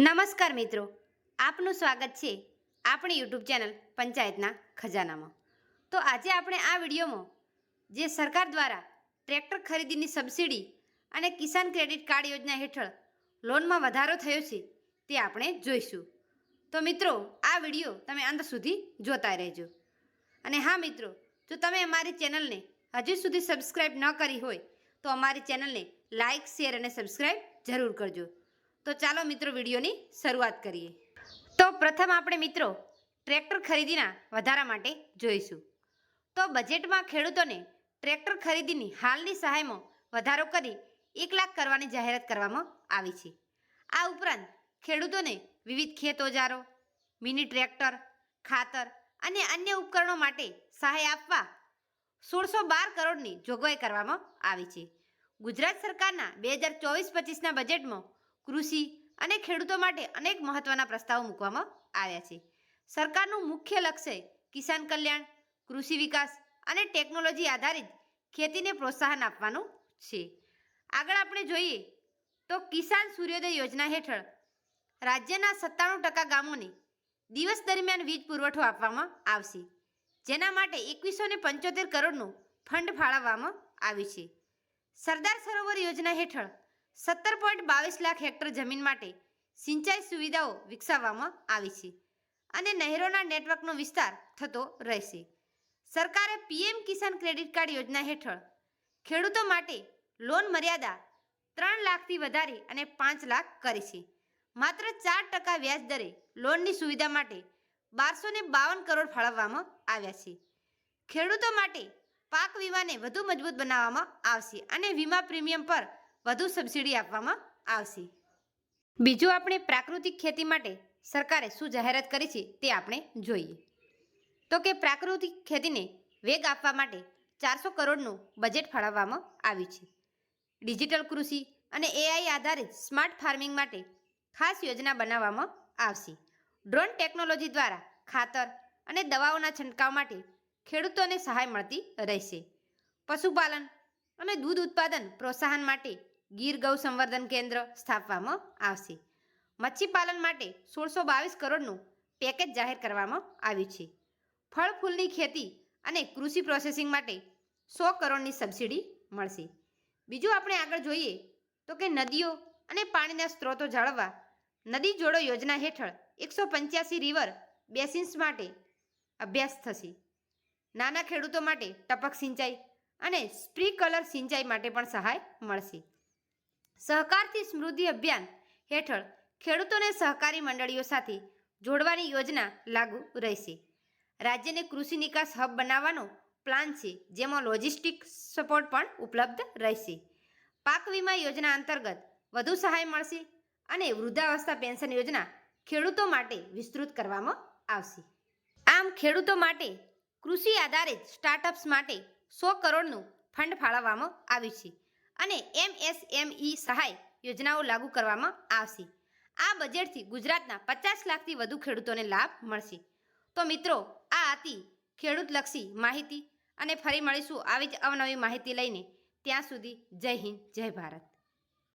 નમસ્કાર મિત્રો, આપનું સ્વાગત છે આપણી યુટ્યુબ ચેનલ પંચાયતના ખજાનામાં. તો આજે આપણે આ વિડીયોમાં જે સરકાર દ્વારા ટ્રેક્ટર ખરીદીની સબસિડી અને કિસાન ક્રેડિટ કાર્ડ યોજના હેઠળ લોનમાં વધારો થયો છે તે આપણે જોઈશું. તો મિત્રો, આ વીડિયો તમે અંત સુધી જોતા રહેજો. અને હા મિત્રો, જો તમે અમારી ચેનલને હજુ સુધી સબસ્ક્રાઈબ ન કરી હોય તો અમારી ચેનલને લાઇક, શેર અને સબસ્ક્રાઈબ જરૂર કરજો. તો ચાલો મિત્રો વિડીયોની શરૂઆત કરીએ. તો પ્રથમ આપણે મિત્રો ટ્રેક્ટર ખરીદીના વધારા માટે જોઈશું. તો બજેટમાં ખેડૂતોને ટ્રેક્ટર ખરીદીની હાલની સહાયમાં વધારો કરી એક લાખ કરવાની જાહેરાત કરવામાં આવી છે. આ ઉપરાંત ખેડૂતોને વિવિધ ખેત ઓજારો, મિની ટ્રેક્ટર, ખાતર અને અન્ય ઉપકરણો માટે સહાય આપવા સોળસો બાર કરોડની જોગવાઈ કરવામાં આવી છે. ગુજરાત સરકારના બે હજાર ચોવીસ પચીસના બજેટમાં કૃષિ અને ખેડૂતો માટે અનેક મહત્વના પ્રસ્તાવો મૂકવામાં આવ્યા છે. સરકારનું મુખ્ય લક્ષ્ય કિસાન કલ્યાણ, કૃષિ વિકાસ અને ટેકનોલોજી આધારિત ખેતીને પ્રોત્સાહન આપવાનું છે. આગળ આપણે જોઈએ તો કિસાન સૂર્યોદય યોજના હેઠળ રાજ્યના સત્તાણું ટકા ગામોને દિવસ દરમિયાન વીજ પુરવઠો આપવામાં આવશે, જેના માટે એકવીસો ને પંચોતેર કરોડનું ફંડ ફાળવવામાં આવ્યું છે. સરદાર સરોવર યોજના હેઠળ સત્તર પોઈન્ટ બાવીસ લાખ હેક્ટર જમીન માટે સિંચાઈ સુવિધાઓ વિકસાવવામાં આવી છે અને નહેરોના નેટવર્કનો વિસ્તાર થતો રહેશે. સરકારે પીએમ કિસાન ક્રેડિટ કાર્ડ યોજના હેઠળ ખેડૂતો માટે લોન મર્યાદા ત્રણ લાખથી વધારે અને પાંચ લાખ કરી છે. માત્ર ચાર ટકા વ્યાજ દરે લોનની સુવિધા માટે બારસો ને બાવન કરોડ ફાળવવામાં આવ્યા છે. ખેડૂતો માટે પાક વીમાને વધુ મજબૂત બનાવવામાં આવશે અને વીમા પ્રીમિયમ પર વધુ સબસિડી આપવામાં આવશે. બીજું આપણે પ્રાકૃતિક ખેતી માટે સરકારે શું જાહેરાત કરી છે તે આપણે જોઈએ. તો કે પ્રાકૃતિક ખેતીને વેગ આપવા માટે ચારસો કરોડનું બજેટ ફાળવવામાં આવ્યું છે. ડિજિટલ કૃષિ અને એઆઈ આધારિત સ્માર્ટ ફાર્મિંગ માટે ખાસ યોજના બનાવવામાં આવશે. ડ્રોન ટેકનોલોજી દ્વારા ખાતર અને દવાઓના છંટકાવ માટે ખેડૂતોને સહાય મળતી રહેશે. પશુપાલન અને દૂધ ઉત્પાદન પ્રોત્સાહન માટે ગીર ગૌ સંવર્ધન કેન્દ્ર સ્થાપવામાં આવશે. મચ્છીપાલન માટે સોળસો બાવીસ કરોડનું પેકેજ જાહેર કરવામાં આવ્યું છે. ફળ, ફૂલની ખેતી અને કૃષિ પ્રોસેસિંગ માટે સો કરોડની સબસિડી મળશે. બીજું આપણે આગળ જોઈએ તો કે નદીઓ અને પાણીના સ્ત્રોતો જાળવવા નદી જોડો યોજના હેઠળ એકસો પંચ્યાસી રિવર બેસિન્સ માટે અભ્યાસ થશે. નાના ખેડૂતો માટે ટપક સિંચાઈ અને સ્પ્રિકલર સિંચાઈ માટે પણ સહાય મળશે. સહકારથી સમૃદ્ધિ અભિયાન હેઠળ ખેડૂતોને સહકારી મંડળીઓ સાથે જોડવાની યોજના લાગુ રહેશે. રાજ્યને કૃષિ નિકાસ હબ બનાવવાનો પ્લાન છે, જેમાં લોજિસ્ટિક સપોર્ટ પણ ઉપલબ્ધ રહેશે. પાક વીમા યોજના અંતર્ગત વધુ સહાય મળશે અને વૃદ્ધાવસ્થા પેન્શન યોજના ખેડૂતો માટે વિસ્તૃત કરવામાં આવશે. આમ, ખેડૂતો માટે કૃષિ આધારિત સ્ટાર્ટઅપ્સ માટે સો કરોડનું ફંડ ફાળવવામાં આવ્યું છે. અને એમએસએમઈ સહાય યોજનાઓ લાગુ કરવામાં આવશે. આ બજેટથી ગુજરાતના પચાસ લાખથી વધુ ખેડૂતોને લાભ મળશે. તો મિત્રો, આ હતી ખેડૂતલક્ષી માહિતી અને ફરી મળીશું આવી જ અવનવી માહિતી લઈને. ત્યાં સુધી જય હિન્દ, જય ભારત.